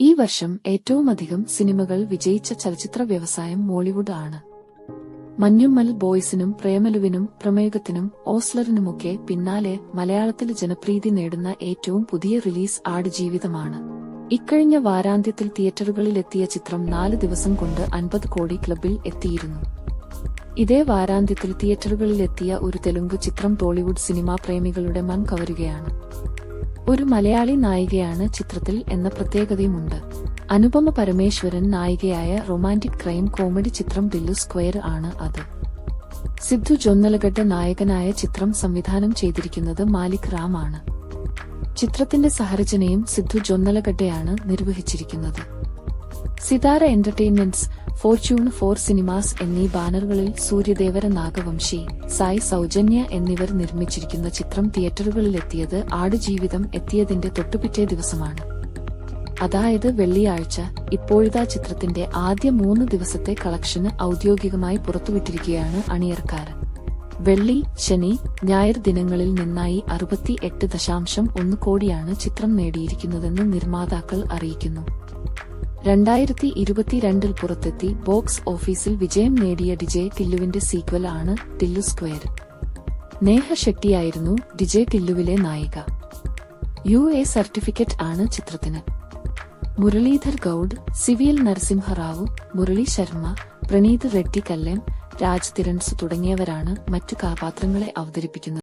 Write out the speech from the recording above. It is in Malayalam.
ഈ വർഷം ഏറ്റവുമധികം സിനിമകൾ വിജയിച്ച ചലച്ചിത്ര വ്യവസായം മോളിവുഡ് ആണ്. മഞ്ഞുമ്മൽ ബോയ്സിനും പ്രേമലുവിനും പ്രമേഹത്തിനും ഓസ്ലറിനുമൊക്കെ പിന്നാലെ മലയാളത്തിൽ ജനപ്രീതി നേടുന്ന ഏറ്റവും പുതിയ റിലീസ് ആട് ജീവിതമാണ്. ഇക്കഴിഞ്ഞ വാരാന്ത്യത്തിൽ തിയേറ്ററുകളിലെത്തിയ ചിത്രം നാല് ദിവസം കൊണ്ട് അൻപത് കോടി ക്ലബിൽ എത്തിയിരുന്നു. ഇതേ വാരാന്ത്യത്തിൽ തിയേറ്ററുകളിലെത്തിയ ഒരു തെലുങ്ക് ചിത്രം ടോളിവുഡ് സിനിമാ പ്രേമികളുടെ മൻ കവരുകയാണ്. ഒരു മലയാളി നായികയാണ് ചിത്രത്തിൽ എന്ന പ്രത്യേകതയുമുണ്ട്. അനുപമ പരമേശ്വരൻ നായികയായ റൊമാന്റിക് ക്രൈം കോമഡി ചിത്രം ബില്ലു സ്ക്വയർ ആണ് അത്. സിദ്ധു ജൊന്നലഗഡ് നായകനായ ചിത്രം സംവിധാനം ചെയ്തിരിക്കുന്നത് മാലിക് റാം ആണ്. ചിത്രത്തിന്റെ സഹരചനയും സിദ്ധു ജൊന്നലഗഡ്ഡയാണ് നിർവഹിച്ചിരിക്കുന്നത്. Sithara entertainments fortune four cinemas എന്നീ ബാനറുകളിൽ സൂര്യദേവര നാഗവംശി സായി സൗജന്യ എന്നിവർ നിർമ്മിച്ചിരിക്കുന്ന ചിത്രം തിയേറ്ററുകളിലെത്തിയത് ആടുജീവിതം എത്തിയതിന്റെ തൊട്ടുപിറ്റേ ദിവസമാണ്. അതായത് വെള്ളിയാഴ്ച ഇപ്പോഴിതാ ചിത്രത്തിന്റെ ആദ്യ മൂന്ന് ദിവസത്തെ കളക്ഷന് ഔദ്യോഗികമായി പുറത്തുവിട്ടിരിക്കുകയാണ് അണിയർക്കാരൻ വെള്ളി ശനി ഞായർ ദിനങ്ങളിൽ നിന്നായി അറുപത്തി എട്ട് ദശാംശം ഒന്ന് കോടിയാണ് ചിത്രം നേടിയിരിക്കുന്നതെന്ന് നിർമ്മാതാക്കൾ അറിയിക്കുന്നു. രണ്ടായിരത്തി ഇരുപത്തിരണ്ടിൽ പുറത്തെത്തി ബോക്സ് ഓഫീസിൽ വിജയം നേടിയ ഡിജെ ടില്ലുവിന്റെ സീക്വൽ ആണ് ടില്ലു സ്ക്വയർ. നേഹ ഷെട്ടിയായിരുന്നു ഡിജെ ടില്ലുവിലെ നായിക. യു എ സർട്ടിഫിക്കറ്റ് ആണ് ചിത്രത്തിന്. മുരളീധർ ഗൌഡ് സിവിൽ നരസിംഹറാവു മുരളി ശർമ്മ പ്രണീത് റെഡ്ഡി കല്ലേം രാജ് തിരൻസ് തുടങ്ങിയവരാണ് മറ്റു കഥാപാത്രങ്ങളെ അവതരിപ്പിക്കുന്നത്.